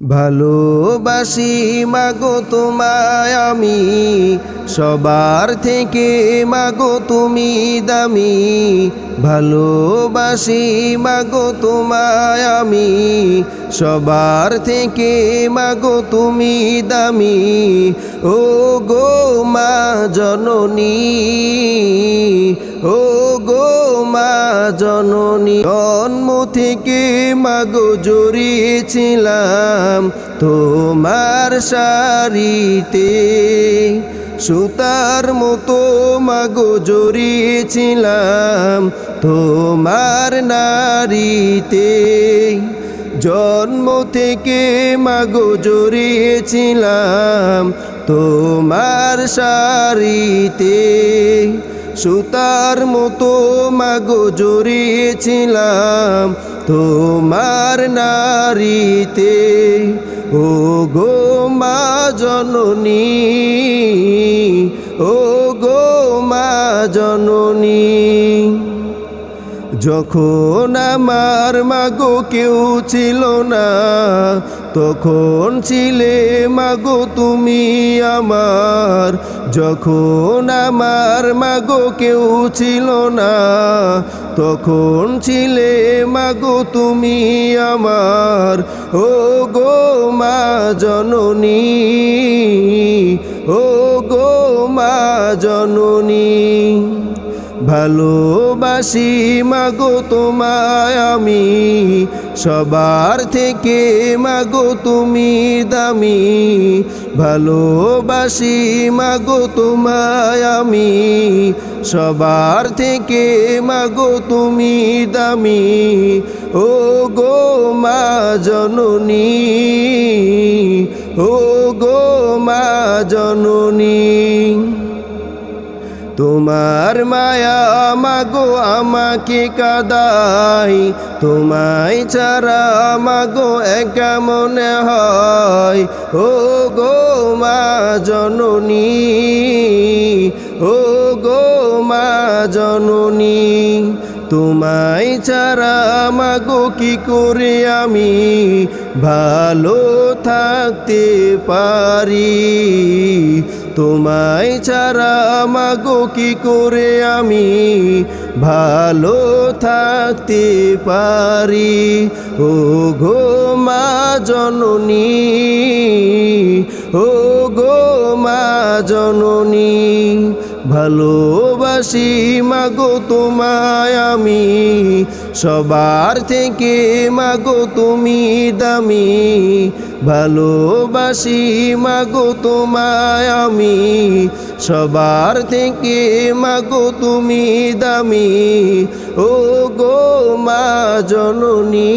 ভালোবাসি মাগো তোমায় আমি, সবার থেকে মাগো তুমি দামি। ভালোবাসি মাগো তোমায় আমি, সবার থেকে মাগো তুমি দামি। ও গো মা জননী ও জননী জন্ম থেকে মাগো জড়িয়েছিলাম তোমার শাড়িতে সুতার মতো মাগো জড়িয়েছিলাম তোমার নারীতে জন্ম থেকে মাগো জড়িয়েছিলাম তোমার শাড়িতে সুতার মতো মাগো জড়িয়েছিলাম তোমার নারীতে। ও গো মা জননী ও গো মা জননী। যখন আমার মাগো কেউ ছিল না, তখন ছিলে, মাগো, তুমি আমার। যখন আমার মাগো কেউ ছিল না, তখন ছিলে, মাগো, তুমি আমার। ও গো মা জননী, ও গো মা জননী। ভালোবাসি, মাগো তোমায় আমি। সবার থেকে মাগো তুমি দামি। ভালোবাসি, মাগো তোমায় আমি। সবার থেকে মাগো তুমি দামি। ও গো মা জননী, ও গো মা জননী। তোমার মায়া মাগো আমাকে কাদাই, তোমায় ছাড়া মাগো একা মনে হয়। ও গো মা জননী, ও গো মা জননী তোমায় ছাড়া মাগো কি করে আমি? ভালো থাকতে পারি। তোমায় ছাড়া মাগো কি করে আমি? ভালো থাকতে পারি। ও গো মা জননী ও গো মা জননী, ভালোবাসি মাগো তোমায় আমি। সবার থেকে মাগো তুমি দামি, ভালোবাসি মাগো তোমায় আমি। সবার থেকে মাগো তুমি দামি ও গো মা জননী।